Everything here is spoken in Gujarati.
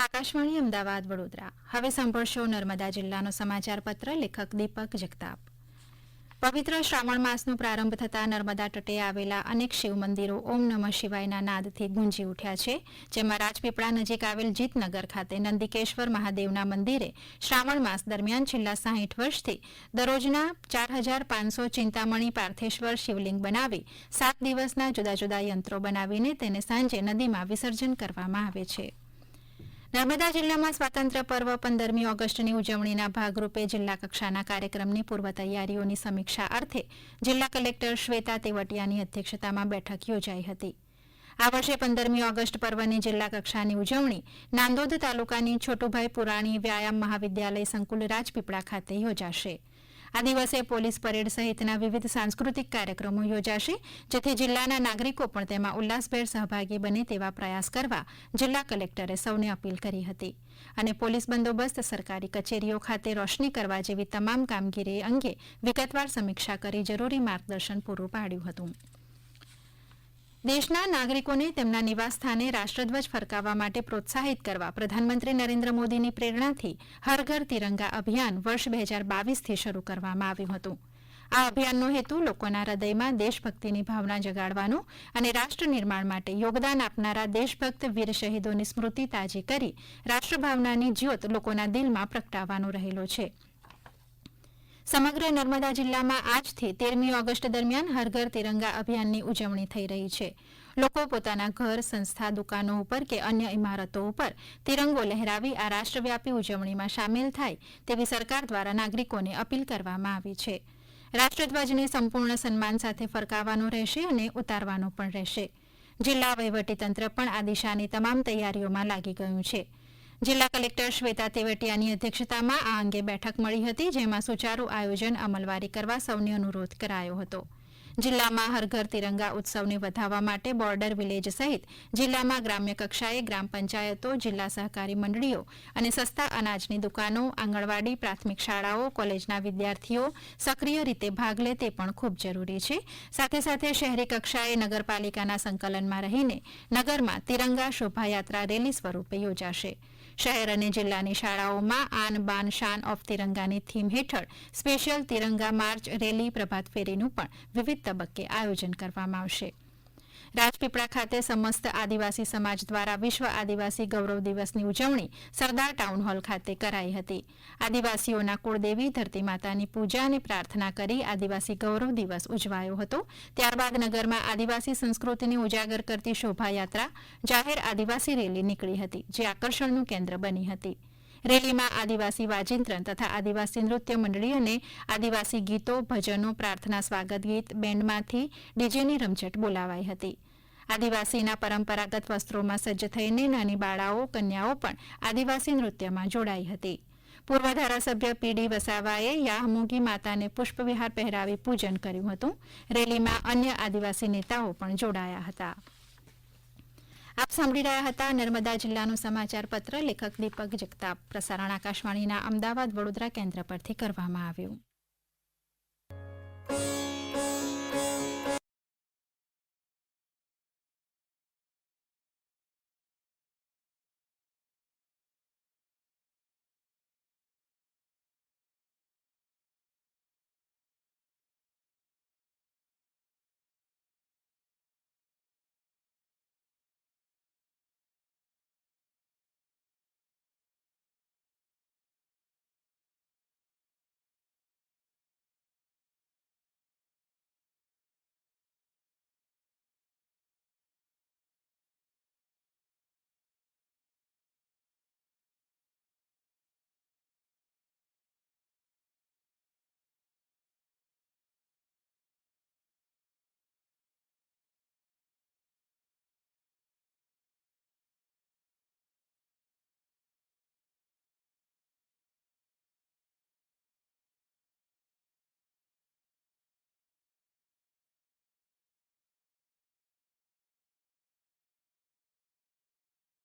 આકાશવાણી, અમદાવાદ, વડોદરા. હવે સાંભળશો નર્મદા જિલ્લાનો સમાચાર પત્ર, લેખક દીપક જગતાપ. પવિત્ર શ્રાવણ માસનો પ્રારંભ થતાં નર્મદા તટે આવેલા અનેક શિવ મંદિરો ઓમ નમઃ શિવાયના નાદથી ગુંજી ઉઠ્યા છે, જેમાં રાજપીપળા નજીક આવેલ જીતનગર ખાતે નંદિકેશ્વર મહાદેવના મંદિરે શ્રાવણ માસ દરમિયાન છેલ્લા સાહીઠ વર્ષથી દરરોજના ચાર હજાર પાંચસો ચિંતામણી પાર્થેશ્વર શિવલિંગ બનાવી સાત દિવસના જુદા જુદા યંત્રો બનાવીને તેને સાંજે નદીમાં વિસર્જન કરવામાં આવે છે. નર્મદા જિલ્લામાં સ્વાતંત્ર્ય પર્વ પંદરમી ઓગસ્ટની ઉજવણીના ભાગરૂપે જિલ્લા કક્ષાના કાર્યક્રમની પૂર્વ તૈયારીઓની સમીક્ષા અર્થે જિલ્લા કલેક્ટર શ્વેતા તેવટિયાની અધ્યક્ષતામાં બેઠક યોજાઈ હતી. આ વર્ષે પંદરમી ઓગસ્ટ પર્વની જિલ્લા કક્ષાની ઉજવણી નાંદોદ તાલુકાની છોટુભાઈ પુરાણી વ્યાયામ મહાવિદ્યાલય સંકુલ રાજપીપળા ખાતે યોજાશે. આ દિવસે પોલીસ પરેડ સહિતના વિવિધ સાંસ્કૃતિક કાર્યક્રમો યોજાશે, જેથી જિલ્લાના નાગરિકો પણ તેમાં ઉલ્લાસભેર સહભાગી બને તેવા પ્રયાસ કરવા જિલ્લા કલેક્ટરે સૌને અપીલ કરી હતી. અને પોલીસ બંદોબસ્ત સરકારી કચેરીઓ ખાતે રોશની કરવા જેવી તમામ કામગીરી અંગે વિગતવાર સમીક્ષા કરી જરૂરી માર્ગદર્શન પૂરું પાડ્યું હતું. દેશના નાગરિકોને તેમના નિવાસસ્થાને રાષ્ટ્રધ્વજ ફરકાવવા માટે પ્રોત્સાહિત કરવા પ્રધાનમંત્રી નરેન્દ્ર મોદીની પ્રેરણાથી હર ઘર તિરંગા અભિયાન વર્ષ બે હજાર બાવીસથી શરૂ કરવામાં આવ્યું હતું. આ અભિયાનનો હેતુ લોકોના હૃદયમાં દેશભક્તિની ભાવના જગાડવાનો અને રાષ્ટ્ર નિર્માણ માટે યોગદાન આપનારા દેશભક્ત વીર શહીદોની સ્મૃતિ તાજી કરી રાષ્ટ્રભાવનાની જ્યોત લોકોના દિલમાં પ્રગટાવવાનો રહેલો છે. સમગ્ર નર્મદા જિલ્લામાં આજથી તેરમી ઓગસ્ટ દરમિયાન હર ઘર તિરંગા અભિયાનની ઉજવણી થઈ રહી છે. લોકો પોતાના ઘર, સંસ્થા, દુકાનો ઉપર કે અન્ય ઇમારતો ઉપર તિરંગો લહેરાવી આ રાષ્ટ્રવ્યાપી ઉજવણીમાં સામેલ થાય તેવી સરકાર દ્વારા નાગરિકોને અપીલ કરવામાં આવી છે. રાષ્ટ્રધ્વજને સંપૂર્ણ સન્માન સાથે ફરકાવવાનો રહેશે અને ઉતારવાનો પણ રહેશે. જિલ્લા વહીવટીતંત્ર પણ આ દિશાની તમામ તૈયારીઓમાં લાગી ગયું છે. જિલ્લા કલેક્ટર શ્વેતા તેવટિયાની અધ્યક્ષતામાં આ અંગે બેઠક મળી હતી, જેમાં સુચારુ આયોજન અમલવારી કરવા સૌને અનુરોધ કરાયો હતો. જિલ્લામાં હર ઘર તિરંગા ઉત્સવને વધાવવા માટે બોર્ડર વિલેજ સહિત જિલ્લામાં ગ્રામ્ય કક્ષાએ ગ્રામ પંચાયતો, જિલ્લા સહકારી મંડળીઓ અને સસ્તા અનાજની દુકાનો, આંગણવાડી, પ્રાથમિક શાળાઓ, કોલેજના વિદ્યાર્થીઓ સક્રિય રીતે ભાગ લે તે પણ ખૂબ જરૂરી છે. સાથે સાથે શહેરી કક્ષાએ નગરપાલિકાના સંકલનમાં રહીને નગરમાં તિરંગા શોભાયાત્રા રેલી સ્વરૂપે યોજાશે. શહેર અને જિલ્લાની શાળાઓમાં આન બાન શાન ઓફ તિરંગાની થીમ હેઠળ સ્પેશિયલ તિરંગા માર્ચ રેલી પ્રભાત ફેરીનું પણ વિવિધ તબક્કે આયોજન કરવામાં આવશે. રાજપીપળા ખાતે સમસ્ત આદિવાસી સમાજ દ્વારા વિશ્વ આદિવાસી ગૌરવ દિવસની ઉજવણી સરદાર ટાઉન હોલ ખાતે કરાઈ હતી. આદિવાસીઓના કુળદેવી, ધરતી માતાની પૂજા અને પ્રાર્થના કરી આદિવાસી ગૌરવ દિવસ ઉજવાયો હતો. ત્યારબાદ નગરમાં આદિવાસી સંસ્કૃતિને ઉજાગર કરતી શોભાયાત્રા જાહેર આદિવાસી રેલી નીકળી હતી, જે આકર્ષણનું કેન્દ્ર બની હતી. રેલીમાં આદિવાસી વાજિંત્રન તથા આદિવાસી નૃત્ય મંડળી અને આદિવાસી ગીતો, ભજનો, પ્રાર્થના સ્વાગત ગીત બેન્ડમાંથી ડીજેની રમઝટ બોલાવાઈ હતી. આદિવાસીના પરંપરાગત વસ્ત્રોમાં સજ્જ થઈને નાની બાળાઓ, કન્યાઓ પણ આદિવાસી નૃત્યમાં જોડાઈ હતી. પૂર્વ ધારાસભ્ય પીડી વસાવાએ યાહમુગી માતાને પુષ્પવિહાર પહેરાવી પૂજન કર્યું હતું. રેલીમાં અન્ય આદિવાસી નેતાઓ પણ જોડાયા હતા. આપ સાંભળી રહ્યા હતા નર્મદા જિલ્લાનું સમાચાર પત્ર લેખક દીપક જગતાપ. પ્રસારણ આકાશવાણીના અમદાવાદ વડોદરા કેન્દ્ર પરથી કરવામાં આવ્યું.